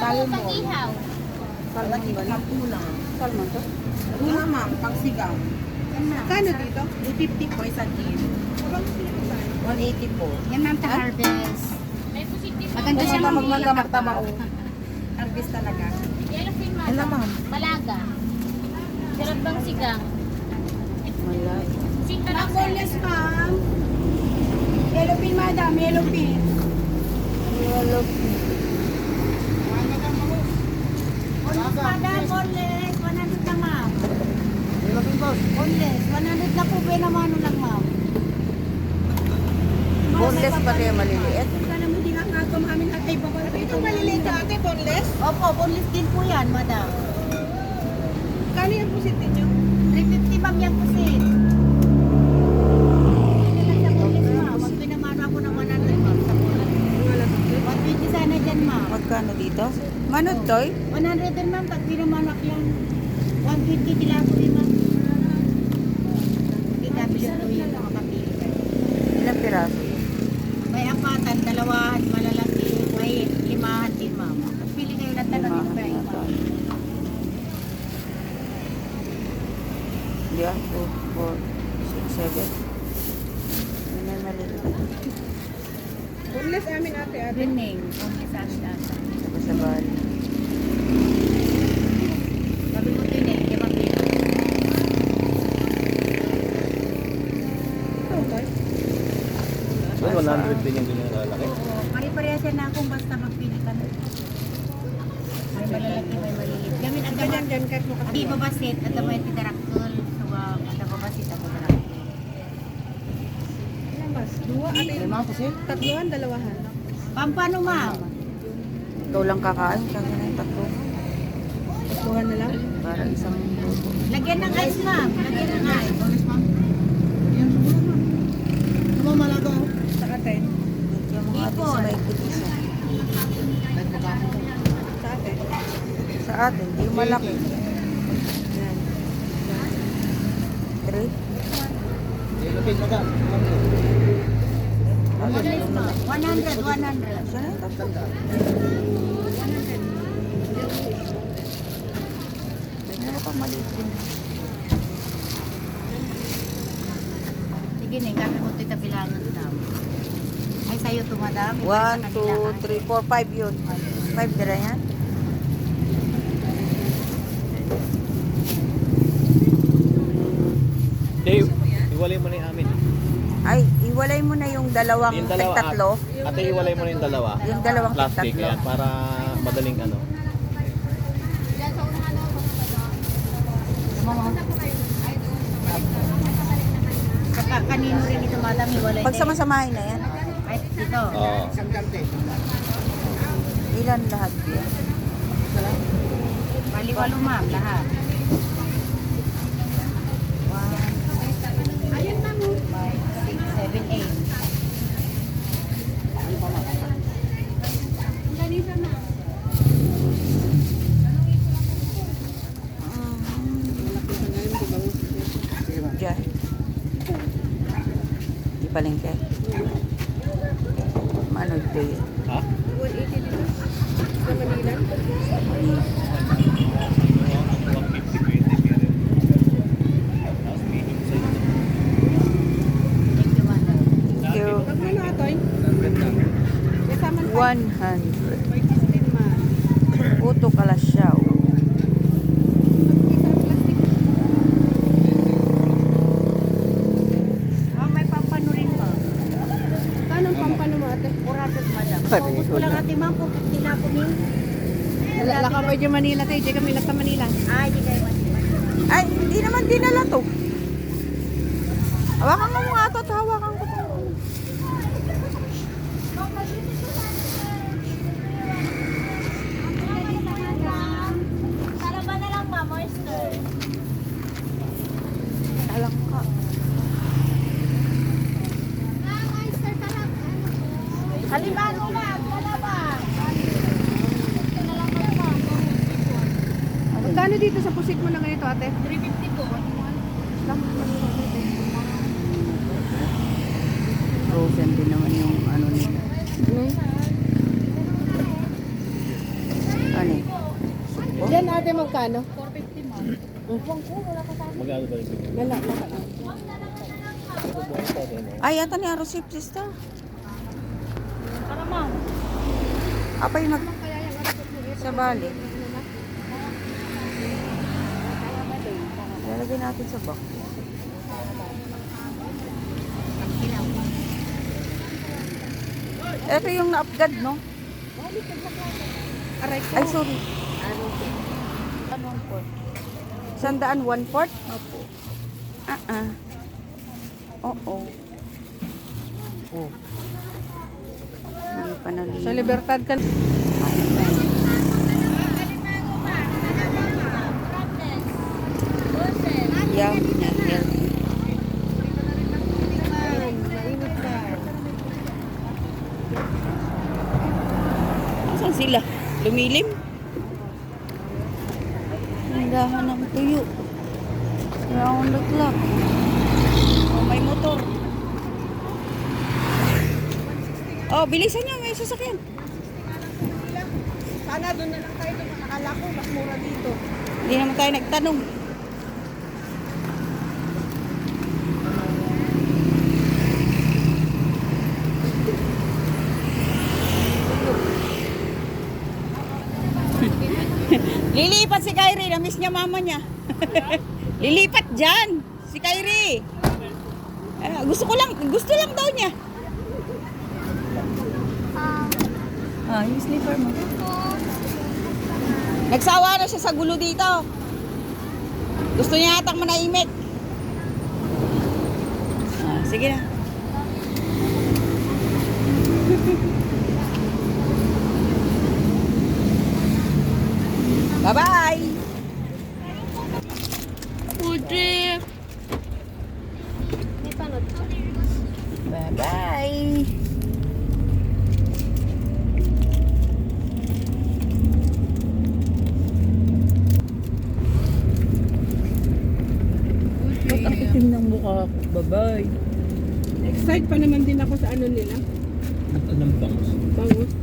Salmon. Salmon ba na? Salmon to? Una ma'am, pag sigaw. Kano dito? 250 po isang kilo. 180 po. Yan ma'am, ta-harvest. May positive. Maganda siya ma'am. magmagkamataba o. Harvest talaga. Yellow fin ma'am. Ano ma'am? Malaga. Sarap bang sigang? Na Boneless ma'am. Yellow pin madam, yellow pin. Yellow Boneless madam, boneless. 100 na ma'am. Pin boss. Boneless, 100 na po. Benamano lang ma'am. Boneless pati yung maliliit. Sana mo di nakagawa amin at ay baba. Ito maliliit na ate, boneless? Opo, boneless din po yan, madam. Kano yung pusit ninyo? 350 ma'am yung pusit. Hindi lang sa boneless ma'am. Wag pinamano ako ng 100 ma'am sa boneless. 120 sana dyan ma'am. Magkano dito? Manod toy? 100 din ma'am, pag pinamanak yan. 120 nila ako din ma'am. Hindi kabili ko yung mga kapili kayo. Ilang piraso? May apatan, dalawahan, malalaki, may limahan din ma'am. Pili kayo ng tanong Lima. yung price. Yeah, 2, 4, 6, 7. Yun ay maliliit. Boneless ate ate. Rining, boneless amin ate. Sabay-sabay. Sabi ko din eh, kaya mapili. So, 100 din yung ganyan lalaki. Oo, pare-parehas yan na akong basta magpili ka na. May malalaki, may maliliit. Gamin ang ganyan dyan kahit mo kasi. Di babasit, at mo yung tidarakol. So, uh, at babasit ako na lang. Dua, ate. Lima po siya? Tatluhan, dalawahan. Pampano ma'am? Ikaw lang kakain. Kaya na yung tatlo. Tatluhan na lang? Para isang luto. Lagyan ng ice ma'am. Lagyan ng ice. Lumamalaga. Sa atin. Yung mga atin sa may isa. Sa atin. Sa atin, di yung malaki. Three. Boneless ma'am. 100, 100. Siya na yung tatlo. Meron pang maliit din. Sige na, kami mo ito bilangan na. Ay, sa'yo ito, madam. Ito One, sa two, kanila. three, four, five yun. Five dira yan. Dave, iwalay mo na yung amin. Ay, iwalay mo na yung dalawang Yung dalawa, tatlo. Ate, iwalay mo na yung dalawa. Yung dalawang Plastic, tatlo. yan, para madaling ano. Saka kanino rin ito, madam, iwalay Pag sama-samahin na yan, Ay, dito. Oo. ilan lahat yan? Baliwalo, ma'am, lahat. One, Ayun, ma'am. Five, six, seven, eight. Diyan. Di palengke. Manood to yun. Ha? 180 dito. Sa Manila. 150 pwede, pero... Tapos medium size. Thank you, madam. Thank you. Magkano atoy? 100 lang. Kasama 100. 5 ma'am. Puto kalasyaw. Ah, may pampano rin po. Kano ang pampano mo ate? 400 madam. Pareho Focus ko lang lang. ate ma'am, kung na ako ni. Wala ka medyo Manila tayo, di kami nasa Manila. Ay, di kayo masipag. Ay, hindi naman dinala to. Hawakan mo nga to at hawakan ko to. Sarap na lang ma'am, oyster. Alam ka. Halimbawa ma'am, wala ba? Magkano dito sa pusit mo na ganito ate? 350 po. Frozen din naman yung ano nila. Ano? natin magkano? 450 mo. Magkano ba yung Wala, wala. Ay, yata ni Arosip, sister. Para ma'am. Apa yung nag... Sa bali. Lalagay natin sa box. Ito yung na-upgrade, no? Ay, sorry. Anong port? Sandaan, one port? Opo. Ah, ah. Oo. Oh. Hindi pa nalinis. Sa Libertad ka. Yum, yan, healthy. Mainit na. Saan sila? Lumilim? Tindahan ng tuyo. Round the clock. Oh, may motor. Oh, bilisan niyo. May sasakyan. Sana doon na lang tayo. Akala ko mas mura dito. Hindi naman tayo nagtanong. Lilipat si Kyrie. Na-miss niya mama niya. Lilipat dyan. Si Kyrie. Ah, gusto ko lang, gusto lang daw niya. Ah, yung slipper mo. Nagsawa na siya sa gulo dito. Gusto niya atang manahimik. Ah, sige na. Bye-bye! Trip. Bye-bye! Ba't ang itim ng mukha ko? Bye-bye! Excited pa naman din ako sa ano nila. Anong bangus? Bangus.